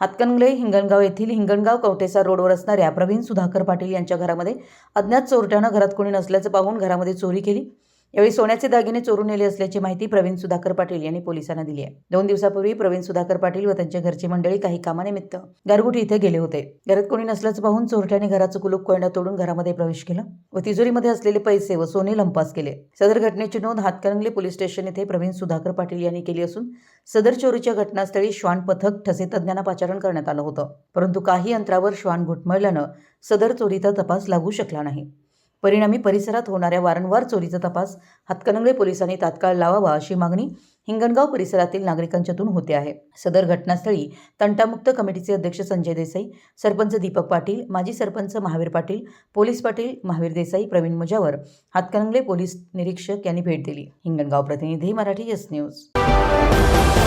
हातकणंगले हिंगणगाव येथील हिंगणगाव कवटेसा रोडवर असणाऱ्या प्रवीण सुधाकर पाटील यांच्या घरामध्ये अज्ञात चोरट्यानं घरात कोणी नसल्याचं पाहून घरामध्ये चोरी केली. यावेळी सोन्याचे दागिने चोरून नेले असल्याची माहिती प्रवीण सुधाकर पाटील यांनी पोलिसांना दिली आहे. दोन दिवसापूर्वी प्रवीण सुधाकर पाटील व त्यांच्या घरची मंडळी काही कामानिमित्त गारगुटी इथे गेले होते. घरात कोणी नसल्याचं पाहून चोरट्याने घराचं कुलूप कोयंडा तोडून घरामध्ये प्रवेश केला व तिजोरीमध्ये असलेले पैसे व सोने लंपास केले. सदर घटनेची नोंद हातकणंगले पोलीस स्टेशन येथे प्रवीण सुधाकर पाटील यांनी केली असून सदर चोरीच्या घटनास्थळी श्वान पथक ठसे तज्ज्ञांना पाचारण करण्यात आलं होतं. परंतु काही अंतरावर श्वान घुटमळल्यानं सदर चोरीचा तपास लागू शकला नाही. परिणामी परिसरात होणाऱ्या वारंवार चोरीचा तपास हातकणंगले पोलिसांनी तात्काळ लावावा अशी मागणी हिंगणगाव परिसरातील नागरिकांच्यातून होते आहे. सदर घटनास्थळी तंटामुक्त कमिटीचे अध्यक्ष संजय देसाई सरपंच दीपक पाटील माजी सरपंच महावीर पाटील पोलीस पाटील महावीर देसाई प्रवीण मुजावर हातकणंगले पोलीस निरीक्षक यांनी भेट दिली. हिंगणगाव प्रतिनिधी मराठी यस न्यूज.